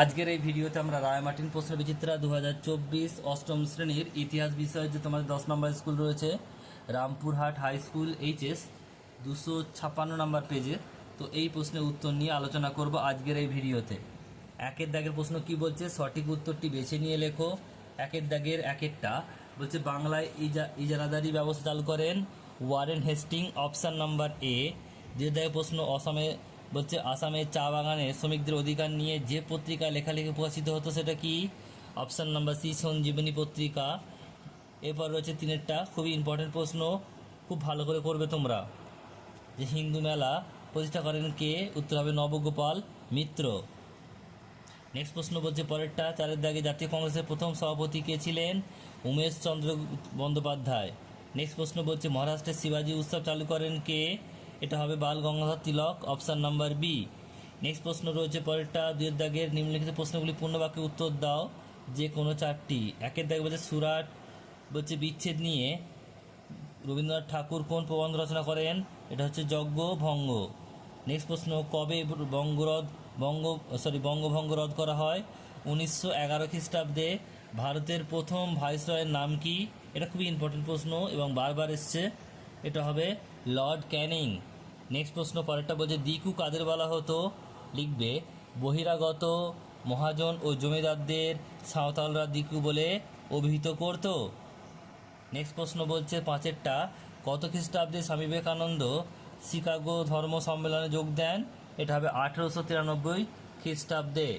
আজকের এই ভিডিওতে আমরা রায়মার্টিন প্রশ্ন বিচিত্রা দু অষ্টম শ্রেণির ইতিহাস বিষয়ে যে তোমাদের দশ নম্বর স্কুল রয়েছে, রামপুরহাট হাই স্কুল, এইচএস, দুশো ছাপ্পান্ন নম্বর পেজে। তো এই প্রশ্নের উত্তর নিয়ে আলোচনা করব আজকের এই ভিডিওতে। একের দাগের প্রশ্ন কি বলছে? সঠিক উত্তরটি বেছে নিয়ে লেখো। একের দাগের একেরটা বলছে, বাংলায় ইজা ইজারাদারি ব্যবস্থা চালু করেন Warren Hasting, option number A. যে দাগের প্রশ্ন, অসমে বলছে আসামের চা বাগানে শ্রমিকদের অধিকার নিয়ে যে পত্রিকা লেখালেখি প্রকাশিত হতো সেটা কি? অপশান নাম্বার সি, সঞ্জীবনী পত্রিকা। এরপর রয়েছে তিনেরটা, খুবই ইম্পর্টেন্ট প্রশ্ন, খুব ভালো করে করবে তোমরা। যে হিন্দু মেলা প্রতিষ্ঠা করেন কে? উত্তর হবে নবগোপাল মিত্র। নেক্সট প্রশ্ন বলছে, পরেরটা চারের দাগে জাতীয় কংগ্রেসের প্রথম সভাপতি কে ছিলেন? উমেশ চন্দ্র বন্দ্যোপাধ্যায়। নেক্সট প্রশ্ন বলছে মহারাষ্ট্রের শিবাজি উৎসব চালু করেন কে? এটা হবে Bal Gangadhar Tilak option number B next প্রশ্ন রয়েছে পরেরটা দুয়ের দাগের নিম্নলিখিত প্রশ্নগুলি পূর্ণবাক্যে উত্তর দাও যে কোনো চারটি। একের দাগে বলছে সুরাট, বলছে বিচ্ছেদ নিয়ে। রবীন্দ্রনাথ ঠাকুর কোন প্রবন্ধ রচনা করেন? এটা হচ্ছে যজ্ঞ, ভঙ্গ। নেক্সট প্রশ্ন, কবে বঙ্গরদ, বঙ্গ সরি বঙ্গভঙ্গ রদ করা হয়? উনিশশো এগারো খ্রিস্টাব্দে ভারতের প্রথম ভাইসরয়ের নাম কি? এটা খুবই ইম্পর্টেন্ট প্রশ্ন এবং বারবার এসছে। এটা হবে লর্ড ক্যানিং। নেক্সট প্রশ্ন, পরেরটা বলছে, দিকু কাদের বলা হতো? লিখবে, বহিরাগত মহাজন ও জমিদারদের সাঁওতালরা দিকু বলে অভিহিত করতো। নেক্সট প্রশ্ন বলছে, পাঁচেরটা, কত খ্রিস্টাব্দে স্বামী বিবেকানন্দ শিকাগো ধর্ম সম্মেলনে যোগ দেন? এটা হবে আঠেরোশো তিরানব্বই খ্রিস্টাব্দে।